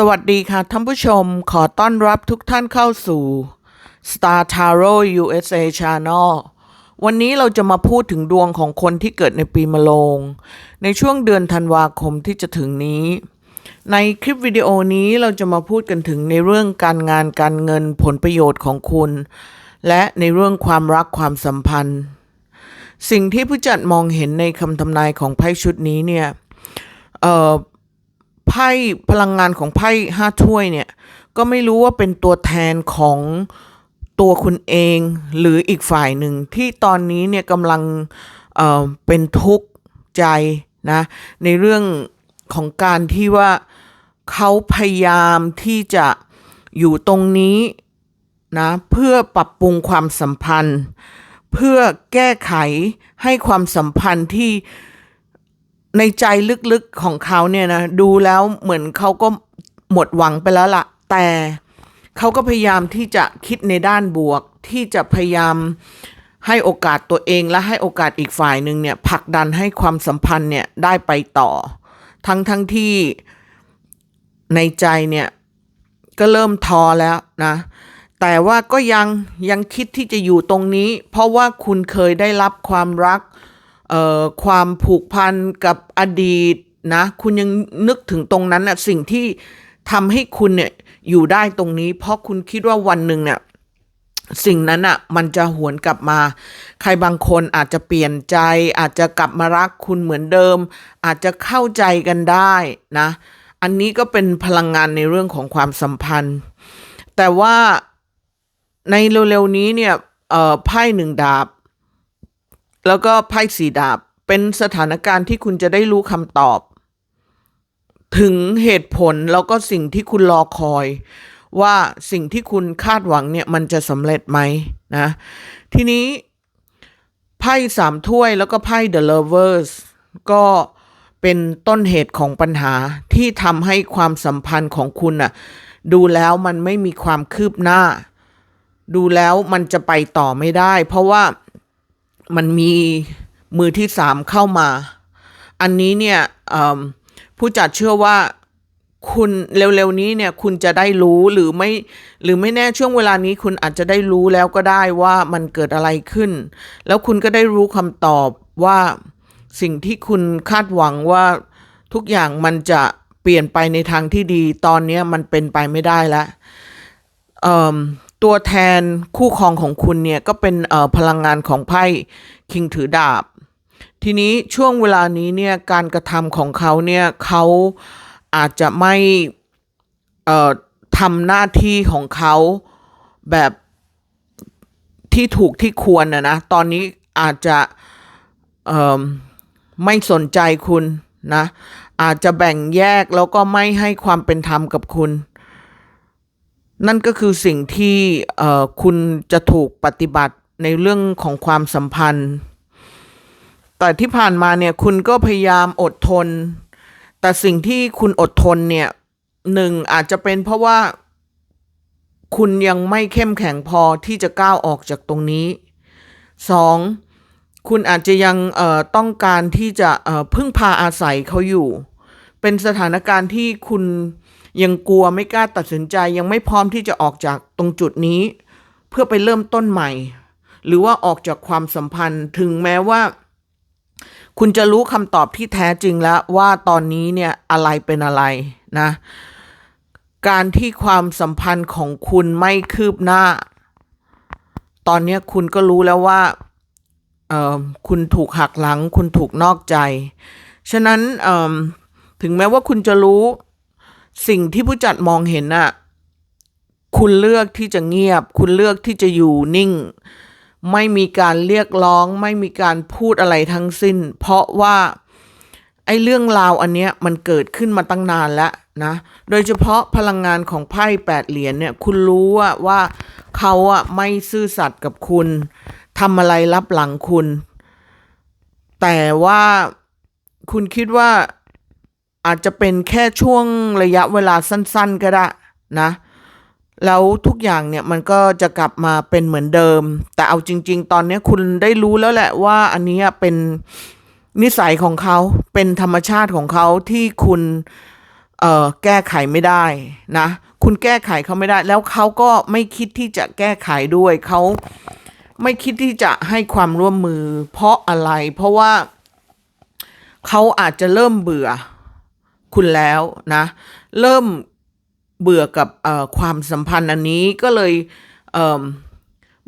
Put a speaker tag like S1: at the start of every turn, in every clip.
S1: สวัสดีค่ะท่านผู้ชมขอต้อนรับทุกท่านเข้าสู่ Star Tarot USA Channel วันนี้เราจะมาพูดถึงดวงของคนที่เกิดในปีมะโรงในช่วงเดือนธันวาคมที่จะถึงนี้ ในคลิปวิดีโอนี้เราจะมาพูดกันถึงในเรื่องการงานการเงินผลประโยชน์ของคุณ และในเรื่องความรักความสัมพันธ์ สิ่งที่ผู้จัดมองเห็นในคำทำนายของไพ่ชุดนี้เนี่ยเอ่อ ไพ่พลังงานของไพ่ห้าถ้วยเนี่ย ก็ไม่รู้ว่าเป็นตัวแทนของตัวคุณเองหรืออีกฝ่ายหนึ่งที่ตอนนี้เนี่ยกำลังเอ่อเป็นทุกข์ใจนะในเรื่องของการที่ว่าเขาพยายามที่จะอยู่ตรงนี้นะเพื่อปรับปรุงความสัมพันธ์ เพื่อแก้ไขให้ความสัมพันธ์ที่ ในใจลึกๆของเขาเนี่ยนะดูแล้วเหมือนเขาก็หมดหวังไปแล้วล่ะ แต่เขาก็พยายามที่จะคิดในด้านบวก ที่จะพยายามให้โอกาสตัวเองและให้โอกาสอีกฝ่ายหนึ่งเนี่ยผลักดันให้ความสัมพันธ์เนี่ยได้ไปต่อ ทั้งทั้งที่ในใจเนี่ยก็เริ่มท้อแล้วนะ แต่ว่าก็ยังยังคิดที่จะอยู่ตรงนี้ เพราะว่าคุณเคยได้รับความรัก ความผูกพันกับอดีตนะคุณยังนึกถึงตรงนั้นนะสิ่งที่ทำให้คุณเนี่ยอยู่ได้ตรงนี้ เพราะคุณคิดว่าวันหนึ่งเนี่ยสิ่งนั้นอะมันจะหวนกลับมา ใครบางคนอาจจะเปลี่ยนใจ อาจจะกลับมารักคุณเหมือนเดิม อาจจะเข้าใจกันได้นะ อันนี้ก็เป็นพลังงานในเรื่องของความสัมพันธ์ แต่ว่าในเร็วๆนี้เนี่ยไพ่หนึ่งดาบ แล้วก็ไพ่สีดาบเป็นสถานการณ์ที่คุณจะได้รู้คำตอบ ถึงเหตุผลแล้วก็สิ่งที่คุณรอคอย ว่าสิ่งที่คุณคาดหวังเนี่ยมันจะสำเร็จไหมนะ ทีนี้ไพ่สามถ้วยแล้วก็ไพ่ The Lovers ก็เป็นต้นเหตุของปัญหาที่ทำให้ความสัมพันธ์ของคุณน่ะดูแล้วมันไม่มีความคืบหน้า ดูแล้วมันจะไปต่อไม่ได้ เพราะว่า มันมีมือที่สามเข้ามา อันนี้เนี่ยผู้จัดเชื่อว่าคุณเร็วๆนี้เนี่ยคุณจะได้รู้หรือไม่หรือไม่แน่ช่วงเวลานี้คุณอาจจะได้รู้แล้วก็ได้ว่ามันเกิดอะไรขึ้น แล้วคุณก็ได้รู้คำตอบว่าสิ่งที่คุณคาดหวังว่าทุกอย่างมันจะเปลี่ยนไปในทางที่ดีตอนนี้มันเป็นไปไม่ได้แล้ว ตัวแทนคู่ครองของคุณเนี่ยก็เป็นพลังงานของไพ่คิงถือดาบ ทีนี้ช่วงเวลานี้เนี่ยการกระทำของเขาเนี่ยเขาอาจจะไม่ทำหน้าที่ของเขาแบบที่ถูกที่ควรนะนะ ตอนนี้อาจจะไม่สนใจคุณนะ อาจจะแบ่งแยกแล้วก็ไม่ให้ความเป็นธรรมกับคุณ นั่นก็คือสิ่งที่คุณจะถูกปฏิบัติในเรื่องของความสัมพันธ์ แต่ที่ผ่านมาเนี่ยคุณก็พยายามอดทน แต่สิ่งที่คุณอดทนเนี่ยหนึ่งอาจจะเป็นเพราะว่า คุณยังไม่เข้มแข็งพอที่จะก้าวออกจากตรงนี้สองคุณอาจจะยังต้องการที่จะพึ่งพาอาศัยเขาอยู่ เป็นสถานการณ์ที่คุณ ยังกลัวไม่กล้าตัดสินใจยังไม่พร้อมที่จะออกจากตรงจุดนี้ เพื่อไปเริ่มต้นใหม่ หรือว่าออกจากความสัมพันธ์ถึงแม้ว่า คุณจะรู้คำตอบที่แท้จริงแล้วว่าตอนนี้เนี่ยอะไรเป็นอะไรนะ การที่ความสัมพันธ์ของคุณไม่คืบหน้า ตอนนี้คุณก็รู้แล้วว่าเออคุณถูกหักหลัง คุณถูกนอกใจ ฉะนั้นเออถึงแม้ว่าคุณจะรู้ สิ่งที่ผู้จัดมองเห็นน่ะ คุณเลือกที่จะเงียบ คุณเลือกที่จะอยู่นิ่ง ไม่มีการเรียกร้อง ไม่มีการพูดอะไรทั้งสิ้น เพราะว่าไอ้เรื่องราวอันเนี้ยมันเกิดขึ้นมาตั้งนานแล้วนะ โดยเฉพาะพลังงานของไพ่แปดเหรียญเนี่ย คุณรู้ว่าว่าเขาอะไม่ซื่อสัตย์กับคุณทำอะไรรับหลังคุณ แต่ว่าคุณคิดว่า อาจจะเป็นแค่ช่วงระยะเวลาสั้น ๆ ก็ได้นะ แล้วทุกอย่างเนี่ยมันก็จะกลับมาเป็นเหมือนเดิม แต่เอาจริง ๆ ตอนนี้คุณได้รู้แล้วแหละว่าอันนี้เป็นนิสัยของเขาเป็นธรรมชาติของเขาที่คุณเอ่อแก้ไขไม่ได้นะ คุณแก้ไขเขาไม่ได้ แล้วเขาก็ไม่คิดที่จะแก้ไขด้วยเขาไม่คิดที่จะให้ความร่วมมือ เพราะอะไร เพราะว่าเขาอาจจะเริ่มเบื่อ คุณแล้วนะ เริ่มเบื่อกับความสัมพันธ์อันนี้ก็เลยเ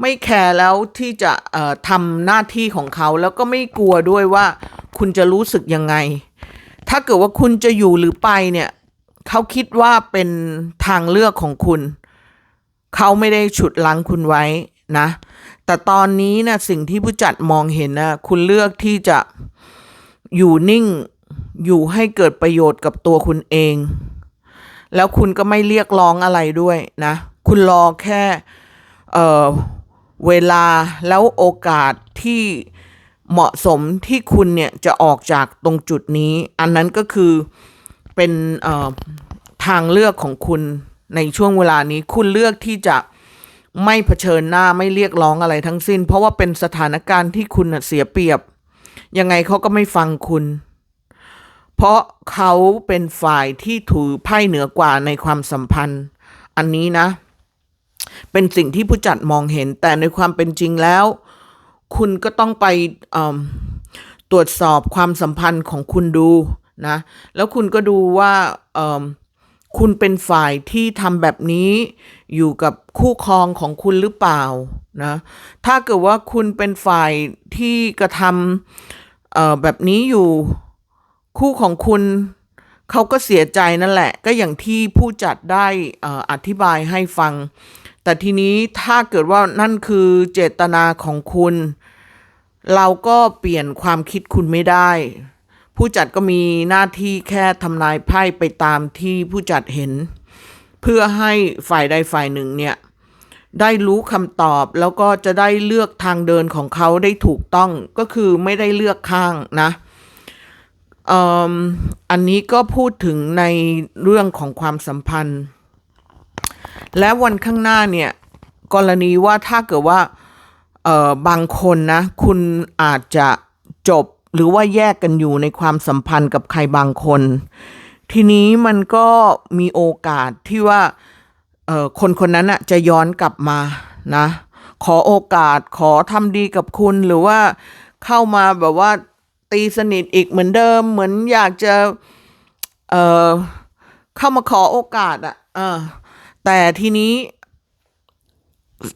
S1: ไม่แคร์แล้วที่จะทำหน้าที่ของเขาแล้วก็ไม่กลัวด้วยว่าคุณจะรู้สึกยังไง ถ้าเกิดว่าคุณจะอยู่หรือไปเนี่ยเขาคิดว่าเป็นทางเลือกของคุณ เขาไม่ได้ฉุดลังคุณไว้นะ แต่ตอนนี้นะสิ่งที่ผู้จัดมองเห็นนะคุณเลือกที่จะอยู่นิ่ง อยู่ให้เกิดประโยชน์กับตัวคุณเอง แล้วคุณก็ไม่เรียกร้องอะไรด้วยนะ คุณรอแค่เอ่เวลาแล้วโอกาสที่เหมาะสมที่คุณเนี่ยจะออกจากตรงจุดนี้ อันนั้นก็คือเป็นออทางเลือกของคุณในช่วงเวลานี้ คุณเลือกที่จะไม่เผชิญหน้าไม่เรียกร้องอะไรทั้งสิ้น เพราะว่าเป็นสถานการณ์ที่คุณเสียเปรียบ ยังไงเขาก็ไม่ฟังคุณ เพราะเขาเป็นฝ่ายที่ถือไพ่เหนือกว่าในความสัมพันธ์ อันนี้นะ เป็นสิ่งที่ผู้จัดมองเห็น แต่ในความเป็นจริงแล้ว คุณก็ต้องไปตรวจสอบความสัมพันธ์ของคุณดูนะ แล้วคุณก็ดูว่าคุณเป็นฝ่ายที่ทำแบบนี้อยู่กับคู่ครองของคุณหรือเปล่านะ ถ้าเกิดว่าคุณเป็นฝ่ายที่กระทำแบบนี้อยู่ คู่ของคุณเขาก็เสียใจนั่นแหละ ก็อย่างที่ผู้จัดได้อออธิบายให้ฟัง แต่ทีนี้ถ้าเกิดว่านั่นคือเจตนาของคุณ เราก็เปลี่ยนความคิดคุณไม่ได้ ผู้จัดก็มีหน้าที่แค่ทำนายไพ่ไปตามที่ผู้จัดเห็น เพื่อให้ฝ่ายใดฝ่ายหนึ่งเนี่ยได้รู้คำตอบแล้วก็จะได้เลือกทางเดินของเขาได้ถูกต้องก็คือไม่ได้เลือกข้างนะ อันนี้ก็พูดถึงในเรื่องของความสัมพันธ์ และวันข้างหน้าเนี่ย กรณีว่าถ้าเกิดว่าบางคนนะ คุณอาจจะจบหรือว่าแยกกันอยู่ในความสัมพันธ์กับใครบางคน ทีนี้มันก็มีโอกาสที่ว่าคนคนนั้นอะจะย้อนกลับมานะ ขอโอกาสขอทำดีกับคุณหรือว่าเข้ามาแบบว่า ตีสนิทอีกเหมือนเดิม เหมือนอยากจะเอ่อเข้ามาขอโอกาสอะเออแต่ทีนี้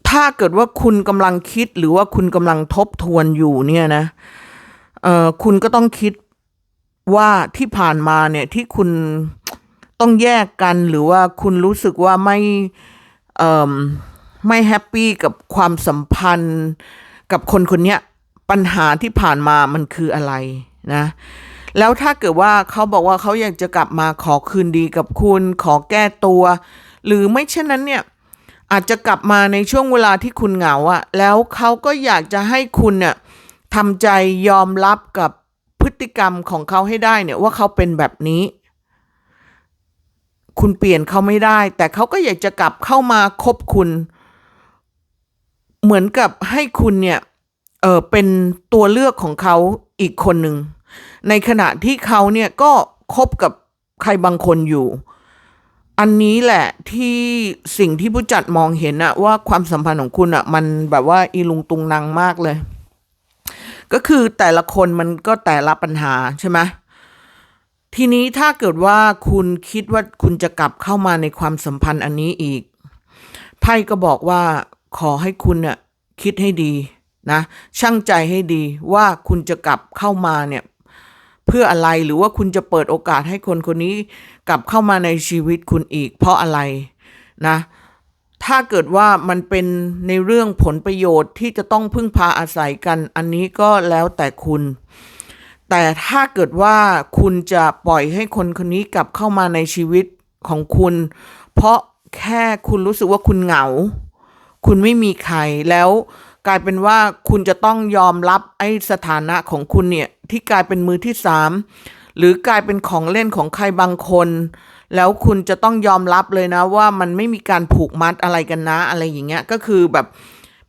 S1: ถ้าเกิดว่าคุณกำลังคิดหรือว่าคุณกำลังทบทวนอยู่เนี่ยนะเอ่อคุณก็ต้องคิดว่าที่ผ่านมาเนี่ยที่คุณต้องแยกกันหรือว่าคุณรู้สึกว่าไม่เอ่อไม่แฮปปี้กับความสัมพันธ์กับคนคนเนี้ย ปัญหาที่ผ่านมามันคืออะไรนะ แล้วถ้าเกิดว่าเขาบอกว่าเขาอยากจะกลับมาขอคืนดีกับคุณ ขอแก้ตัว หรือไม่เช่นนั้นเนี่ยอาจจะกลับมาในช่วงเวลาที่คุณเหงาอะแล้วเขาก็อยากจะให้คุณเนี่ยทำใจยอมรับกับพฤติกรรมของเขาให้ได้เนี่ยว่าเขาเป็นแบบนี้ คุณเปลี่ยนเขาไม่ได้ แต่เขาก็อยากจะกลับเข้ามาคบคุณ เหมือนกับให้คุณเนี่ย เออเป็นตัวเลือกของเขาอีกคนหนึ่ง ในขณะที่เขาเนี่ยก็คบกับใครบางคนอยู่ อันนี้แหละที่สิ่งที่ผู้จัดมองเห็นอะว่าความสัมพันธ์ของคุณอะมันแบบว่าอีลุงตุงนางมากเลย ก็คือแต่ละคนมันก็แต่ละปัญหาใช่ไหมทีนี้ถ้าเกิดว่าคุณคิดว่าคุณจะกลับเข้ามาในความสัมพันธ์อันนี้อีกไพ่ก็บอกว่าขอให้คุณเน่ยคิดให้ดี นะช่างใจให้ดีว่าคุณจะกลับเข้ามาเนี่ยเพื่ออะไรหรือว่าคุณจะเปิดโอกาสให้คนคนนี้กลับเข้ามาในชีวิตคุณอีก เพราะอะไรนะถ้าเกิดว่ามันเป็นในเรื่องผลประโยชน์ที่จะต้องพึ่งพาอาศัยกันอันนี้ก็แล้วแต่คุณ แต่ถ้าเกิดว่าคุณจะปล่อยให้คนคนนี้กลับเข้ามาในชีวิตของคุณ เพราะแค่คุณรู้สึกว่าคุณเหงา คุณไม่มีใครแล้ว กลายเป็นว่าคุณจะต้องยอมรับไอ้สถานะของคุณเนี่ย ที่กลายเป็นมือที่สามหรือกลายเป็นของเล่นของใครบางคน แล้วคุณจะต้องยอมรับเลยนะว่ามันไม่มีการผูกมัดอะไรกันนะอะไรอย่างเงี้ยก็คือแบบ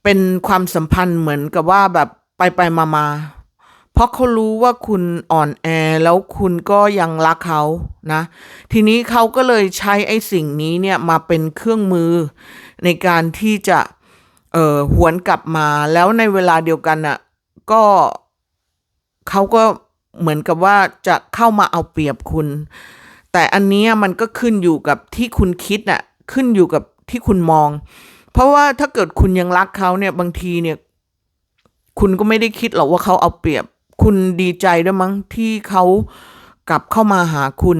S1: เป็นความสัมพันธ์เหมือนกับว่าแบบไปไปมามาเพราะเขารู้ว่าคุณอ่อนแอแล้วคุณก็ยังรักเขานะ ทีนี้เขาก็เลยใช้ไอ้สิ่งนี้เนี่ยมาเป็นเครื่องมือในการที่จะ เอ่อหวนกลับมาแล้วในเวลาเดียวกันน่ะ ก็เขาก็เหมือนกับว่าจะเข้ามาเอาเปรียบคุณ แต่อันนี้มันก็ขึ้นอยู่กับที่คุณคิดน่ะ ขึ้นอยู่กับที่คุณมอง เพราะว่าถ้าเกิดคุณยังรักเขาเนี่ยบางทีเนี่ย คุณก็ไม่ได้คิดหรอกว่าเขาเอาเปรียบ คุณดีใจด้วยมั้งที่เขากลับเข้ามาหาคุณ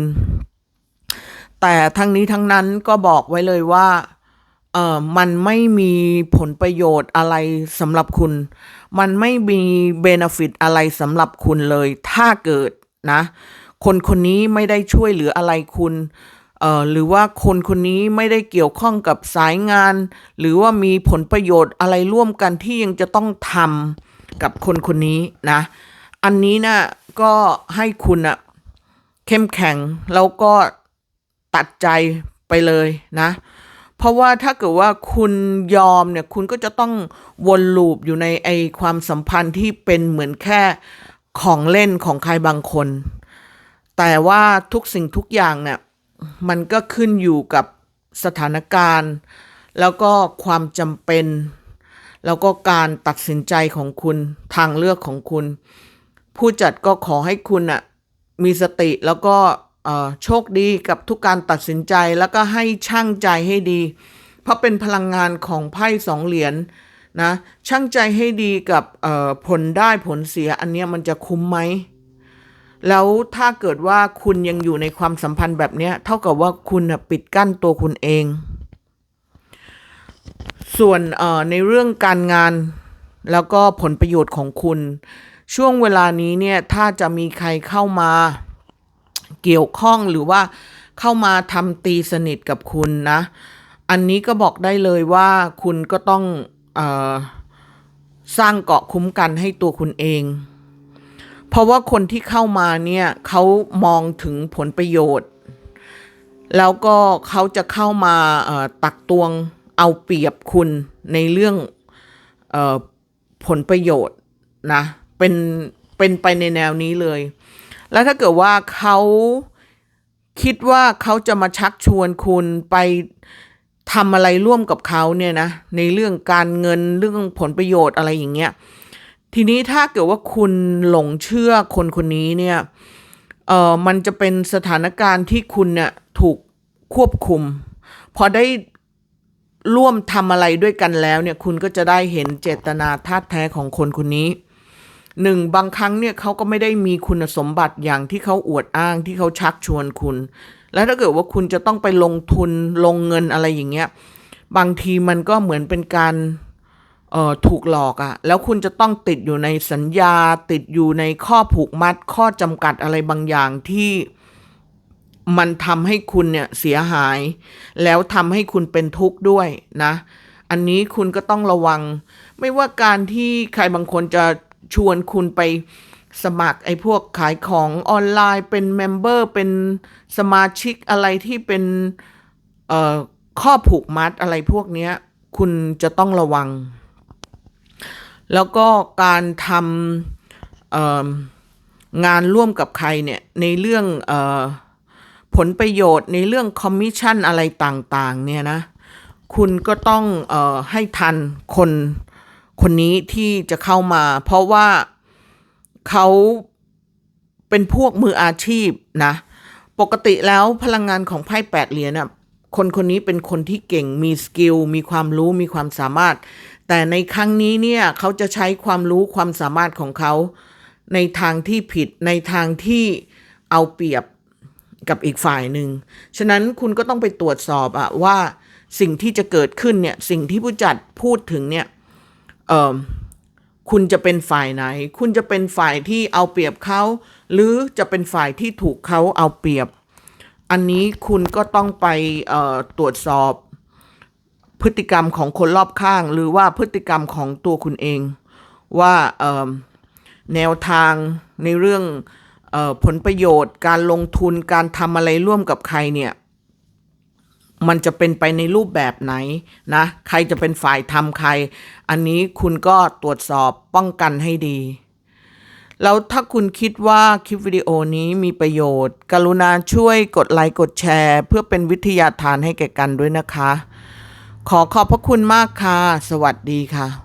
S1: แต่ทั้งนี้ทั้งนั้นก็บอกไว้เลยว่า เออมันไม่มีผลประโยชน์อะไรสำหรับคุณ มันไม่มีเบนฟิตอะไรสำหรับคุณเลย ถ้าเกิดนะ คนคนนี้ไม่ได้ช่วยเหลืออะไรคุณเอ่อหรือว่าคนคนนี้ไม่ได้เกี่ยวข้องกับสายงาน หรือว่ามีผลประโยชน์อะไรร่วมกันที่ยังจะต้องทำกับคนคนนี้นะ อันนี้นะก็ให้คุณอะเข้มแข็งแล้วก็ตัดใจไปเลยนะ เพราะว่าถ้าเกิดว่าคุณยอมเนี่ยคุณก็จะต้องวนลูปอยู่ในไอความสัมพันธ์ที่เป็นเหมือนแค่ของเล่นของใครบางคน แต่ว่าทุกสิ่งทุกอย่างเนี่ยมันก็ขึ้นอยู่กับสถานการณ์ แล้วก็ความจำเป็น แล้วก็การตัดสินใจของคุณทางเลือกของคุณ ผู้จัดก็ขอให้คุณอะมีสติแล้วก็ โชคดีกับทุกการตัดสินใจแล้วก็ให้ช่างใจให้ดี เพราะเป็นพลังงานของไพ่สองเหรียญนะช่างใจให้ดีกับผลได้ผลเสียอันเนี้ยมันจะคุ้มไหมแล้วถ้าเกิดว่าคุณยังอยู่ในความสัมพันธ์แบบเนี้ยเท่ากับว่าคุณปิดกั้นตัวคุณเอง ส่วนในเรื่องการงานแล้วก็ผลประโยชน์ของคุณ ช่วงเวลานี้เนี่ยถ้าจะมีใครเข้ามา เกี่ยวข้องหรือว่าเข้ามาทำตีสนิทกับคุณนะ อันนี้ก็บอกได้เลยว่าคุณก็ต้องอสร้างเกาะคุ้มกันให้ตัวคุณเอง เพราะว่าคนที่เข้ามาเนี่ยเขามองถึงผลประโยชน์ แล้วก็เขาจะเข้ามาตักตวงเอาเปรียบคุณในเรื่องอผลประโยชน์นะเป็นเป็นไปในแนวนี้เลย แล้วถ้าเกิดว่าเขาคิดว่าเขาจะมาชักชวนคุณไปทำอะไรร่วมกับเขาเนี่ยนะ ในเรื่องการเงินเรื่องผลประโยชน์อะไรอย่างเงี้ยทีนี้ถ้าเกิดว่าคุณหลงเชื่อคนคนนี้เนี่ยเออมันจะเป็นสถานการณ์ที่คุณเนี่ยถูกควบคุม พอได้ร่วมทำอะไรด้วยกันแล้วเนี่ย คุณก็จะได้เห็นเจตนาท่าแท้ของคนคนนี้ หนึ่งบางครั้งเนี่ยเขาก็ไม่ได้มีคุณสมบัติอย่างที่เขาอวดอ้างที่เขาชักชวนคุณ แล้วถ้าเกิดว่าคุณจะต้องไปลงทุนลงเงินอะไรอย่างเงี้ยบางทีมันก็เหมือนเป็นการเอ่อถูกหลอกอะ่ะแล้วคุณจะต้องติดอยู่ในสัญญา ติดอยู่ในข้อผูกมัด ข้อจำกัดอะไรบางอย่างที่มันทำให้คุณเนี่ยเสียหาย แล้วทำให้คุณเป็นทุกข์ด้วยนะ อันนี้คุณก็ต้องระวัง ไม่ว่าการที่ใครบางคนจะ ชวนคุณไปสมัครไอ้พวกขายของออนไลน์เป็นเมมเบอร์เป็นสมาชิกอะไรที่เป็นข้อผูกมัดอะไรพวกเนี้ยคุณจะต้องระวัง แล้วก็การทำงานร่วมกับใครเนี่ย ในเรื่องอผลประโยชน์ในเรื่องคอมมิชชั่นอะไรต่าง ๆ เนี่ยนะ คุณก็ต้องออให้ทันคน คนนี้ที่จะเข้ามา เพราะว่าเขาเป็นพวกมืออาชีพนะ ปกติแล้วพลังงานของไพ่แปดเหรียญน่ะคนคนนี้เป็นคนที่เก่งมีสกิลมีความรู้มีความสามารถ แต่ในครั้งนี้เนี่ยเขาจะใช้ความรู้ความสามารถของเขา ในทางที่ผิดในทางที่เอาเปรียบกับอีกฝ่ายหนึ่ง ฉะนั้นคุณก็ต้องไปตรวจสอบอะว่าสิ่งที่จะเกิดขึ้นเนี่ยสิ่งที่ผู้จัดพูดถึงเนี่ย คุณจะเป็นฝ่ายไหน คุณจะเป็นฝ่ายที่เอาเปรียบเขา หรือจะเป็นฝ่ายที่ถูกเขาเอาเปรียบ อันนี้คุณก็ต้องไปตรวจสอบพฤติกรรมของคนรอบข้าง หรือว่าพฤติกรรมของตัวคุณเอง ว่าแนวทางในเรื่องออผลประโยชน์ การลงทุนการทำอะไรร่วมกับใครเนี่ย มันจะเป็นไปในรูปแบบไหนนะ ใครจะเป็นฝ่ายทำใคร อันนี้คุณก็ตรวจสอบป้องกันให้ดี แล้วถ้าคุณคิดว่าคลิปวิดีโอนี้มีประโยชน์ กรุณาช่วยกดไลค์กดแชร์ เพื่อเป็นวิทยาทานให้แก่กันด้วยนะคะ ขอขอบพระคุณมากค่ะ สวัสดีค่ะ